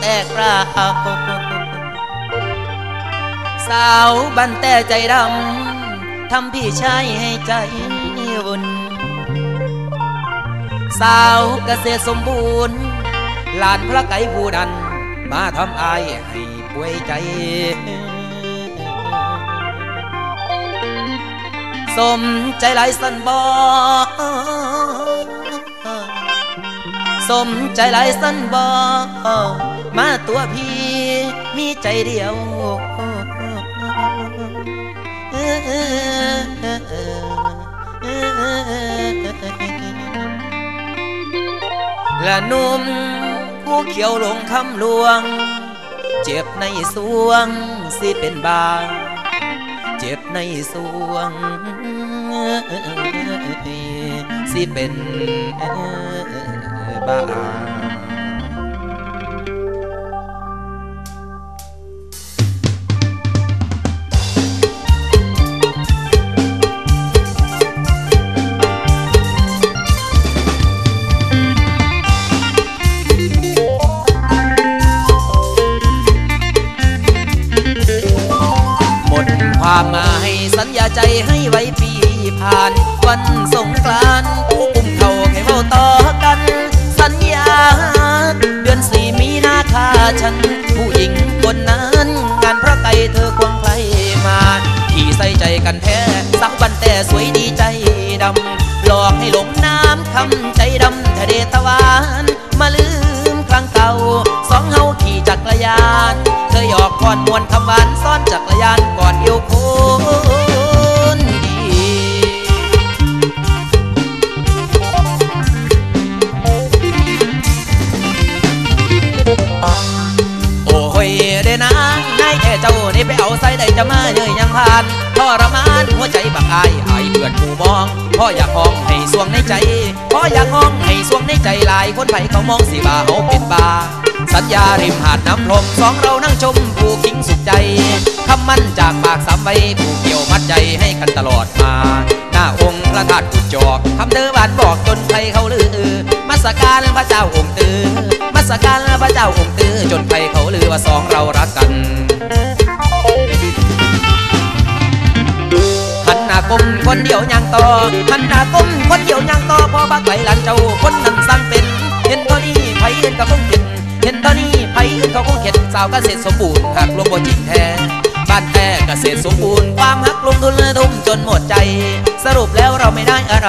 แตกราสาวบันแต่ใจดำทำพี่ชายให้ใจวุ่นสาวเกษตรสมบูรณ์หลานพระไก่ผู้ดัน มาทำอายให้ป่วยใจ สมใจหลายสันบอสมใจหลายสันบอ มาตัวพี่มีใจเดียวและนุ่มผู้เขียวลงคำลวง เจ็บในสวงสิเป็นบาเจ็บในสวงสิเป็นบา ความหมายสัญญาใจให้ไว้ปีผ่าน วันสงกรานต์ผู้กุมเขาให้เว้าต่อกัน สัญญา เดือนสี่มีนาคาฉัน ผู้หญิงคนนั้นงานพระไก่เธอควงใครมาที่ใส่ใจกันแท้ สักวันแต่สวยดีใจดำหลอกให้หลงน้ำคำใจด คำหวานซ้อนจักรยานก่อนเอวคนดีโอ้ยเดนางนายแค่เจ้านี่ไปเอาใส่ได้จะมาเยยยังผ่านทรมานหัวใจบักอายอายเพื่อนผู้มองพ่ออยากห้องให้สวงในใจพ่ออยากห้องให้สวงในใจหลายคนไผเขามองสิบาเฮาเป็นบา สัญญาริมหาดน้ำพรมสองเรานั่งชมผู้คิงสุขใจคำมั่นจากปากสามใบผู้เกี่ยวมัดใจให้กันตลอดมา หน้าองค์พระธาตุกุจอกคำเดิมบานบอกจนใครเขาลือมาสการพระเจ้าองค์ตือมาสการพระเจ้าองค์ตือจนใครเขาลือว่าสองเรารักกันหันหน้ากลมคนเดียวยังต่อหันหน้ากลมคนเดียวยังต่อพอบักไหลหลานเจ้าคนนั้น สาวเกษตรสมบูรณ์หากลงบ่จริงแท้ บ้านแท้เกษตรสมบูรณ์ความหักลงทุนเลยทุ่มจนหมดใจ สรุปแล้วเราไม่ได้อะไร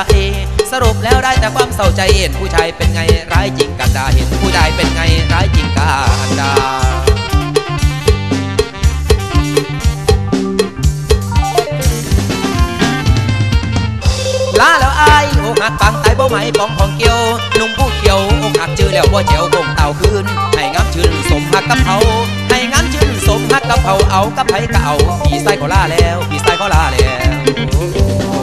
สรุปแล้วได้แต่ความเศร้าใจเห็นผู้ชายเป็นไงร้ายจริงกันดาเห็นผู้ชายเป็นไงร้ายจริงกันดาลาแล้วอายอกหักปังตายบ่ไหมปองของเกียวหนุ่มผู้เขียวอกหักจือแล้วบ่เจียวคงเต่าคืนให้งามชื่น มหักกับเขาให้งานชื่นสมหักกับเขาเอากับไผก็เอาพี่ใส่เขาลาแล้วพี่ใส่เขาลาแล้ว